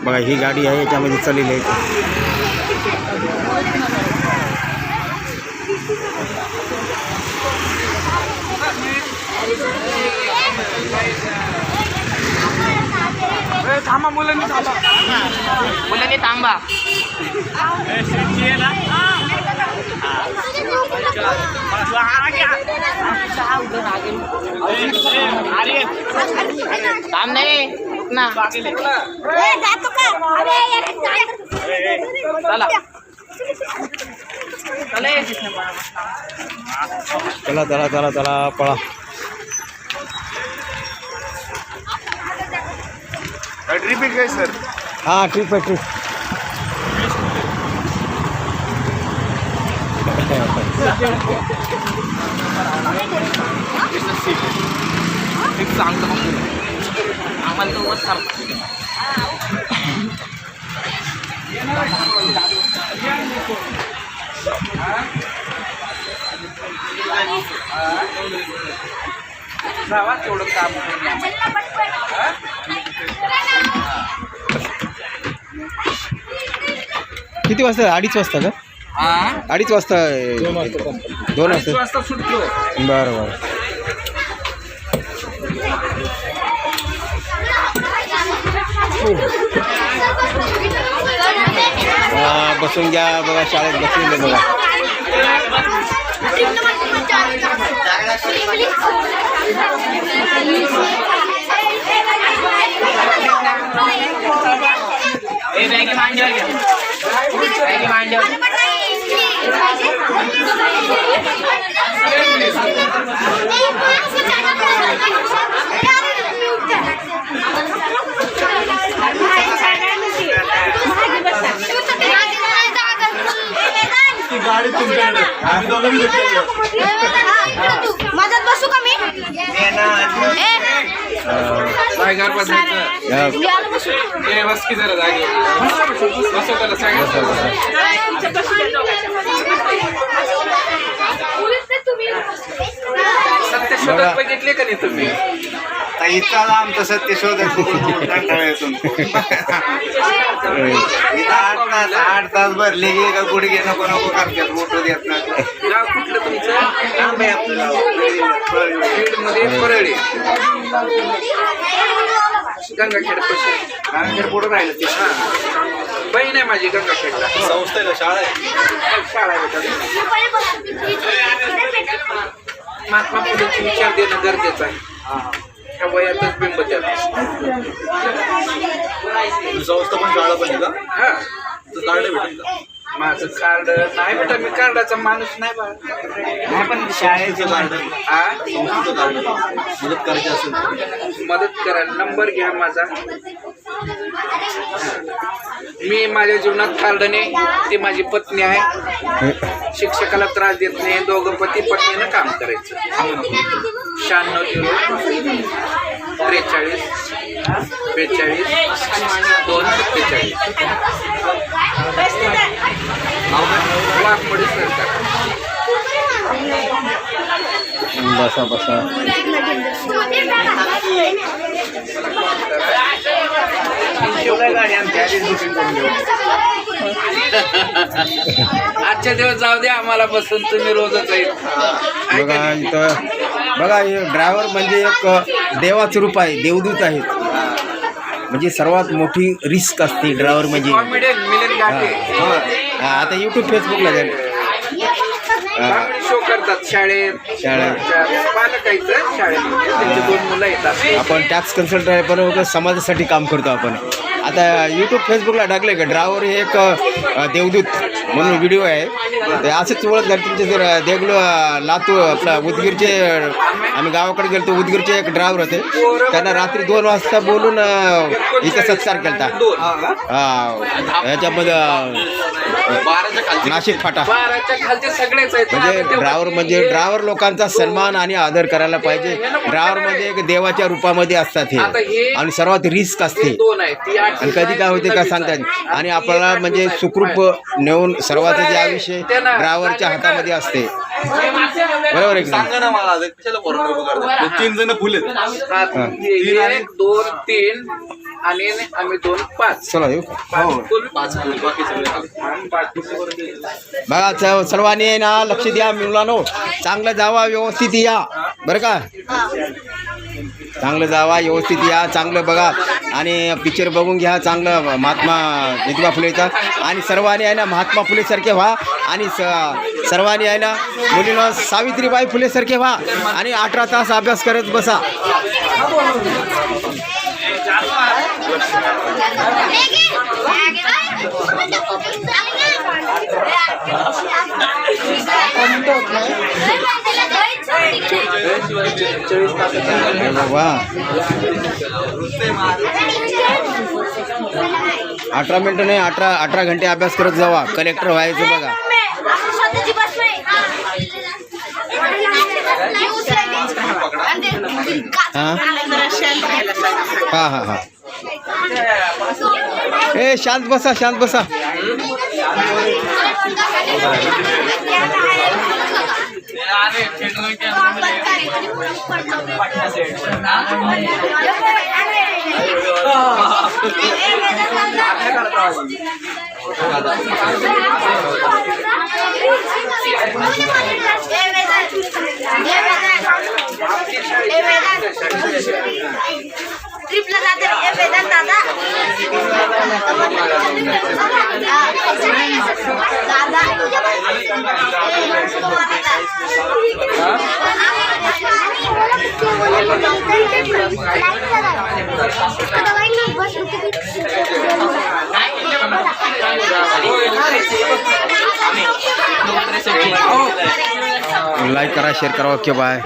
बघा ही गाडी आहे याच्यामध्ये चाललेली आहे. थांबा मुलांनी थांबा. मुलांनी थांबा. थांब नाही रुक ना चला चले चला चला चला चला पळा ट्रिप आहे काय सर हा ट्रिप आहे ट्रिप आम्हाला तो वर जावा तेवढं काम किती वाजता? अडीच वाजता का? अडीच वाजता दोन वाजता बरं बरं. हा, बसून घ्या बघा शाळेत बसलेले बघा. माझ्यात बसू का मी? बसायचं बस. की जरा जागे. बसव त्याला सांगितलं सत्य शोधत बघितले का नाही तुम्ही? इथं आमचं सत्य शोधत कंटाळा येतो इथं आठ तास आठ तास भरले की का गुडघे नको नको करतात मोठं देत नाही. गाव कुठलं तुमचं? आहे आपलं गाव. बीडमध्ये परळी गंगाखेड पशी. गावाकडे पुढं राहिलं ते. हा. बहीण आहे माझी गंगाखेडला. संस्थेला शाळा आहे? शाळा आहे बेटा. महात्मा फुलेचे विचार देणं गरजेचं आहे. ह्या वयातच बिंब त्याला संस्था पण शाळा आहे का हा. कार्ड भेटेल का माझं कार्ड नाही बेटा मी कार्डाचा माणूस नाही बा. नाही पण शाळेचं कार्ड हा? संस्थेचं कार्ड मदत करायची असेल तर. मदत करा नंबर घ्या माझा. मी माझ्या जीवनात कार्डने ती माझी पत्नी आहे. शिक्षकाला त्रास देत नाही दोघं पती पत्नीनं काम करायचं. शहाण्णव झिरो त्रेचाळीस बेचाळीस दोन सत्तेचाळीस वाघमोडी सरकार बसा बसा. आजच्या दिवस जाऊ द्या आम्हाला बसून तुम्ही रोजच येत बघा बघा ड्रायव्हर म्हणजे एक देवाचं रूप आहे देवदूत आहेत. म्हणजे सर्वात मोठी रिस्क असते ड्रायव्हर म्हणजे. हा, हा, आता यूट्यूब फेसबुकला जाईल. हा, शो करतात शाळेत. शाळेत. आपण टॅक्स कन्सल्टंट उगाच समाजासाठी काम करतो आपण. आता यूट्यूब फेसबुकला टाकले का? ड्रायव्हर हे एक देवदूत म्हणून व्हिडिओ आहे. ते असंच ओळख झाली तुमचे जर देगलो लातूर आपला उदगीरचे आम्ही गावाकडे गेलो उदगीरचे एक ड्रायव्हर होते. त्यांना रात्री दोन वाजता बोलून अ, इथं सत्कार केला ह्याच्यामध्ये नाशिक फाटा. म्हणजे ड्रायव्हर म्हणजे ड्रायव्हर लोकांचा सन्मान आणि आदर करायला पाहिजे. ड्रायव्हर म्हणजे एक देवाच्या रूपामध्ये असतात हे. आणि सर्वात रिस्क असते. आणि कधी काय होते का सांगतात आणि आपल्याला म्हणजे सुखरूप नेऊन सर्वांचं जे आयुष्य ड्रायव्हरच्या हातामध्ये असते. बरोबर आहे की नाही? सांगा ना मला आता कशाला पोरांना उभं करता? हे तीन जण फुले एक दोन तीन आणि आम्ही दोन पाच. चला येऊ का? पाच फुल बाकी सगळे बघा सर्वांनी आहे ना लक्ष द्या मुलांनो. चांगलं जावा व्यवस्थित या. बरं का? चांगलं जावा व्यवस्थित या. चांगलं बघा. आणि पिक्चर बघून घ्या चांगलं. महात्मा ज्योतिबा फुलेचा. आणि सर्वांनी आहे ना महात्मा फुलेसारखे व्हा. आणि स सर्वांनी आहे ना सावित्रीबाई फुलेसारखे व्हा आणि अठरा तास अभ्यास करत बसा. वा. अठरा मिनटं नाही अठरा अठरा घंटे अभ्यास करत जावा. कलेक्टर व्हायचं बघा स्वतःची बस नाही हा? हा हा ए शांत बसा शांत बसा. ত্রিপলা দাদা এ বেদান দাদা দাদা लाईक करा शेअर करा ओके बाय.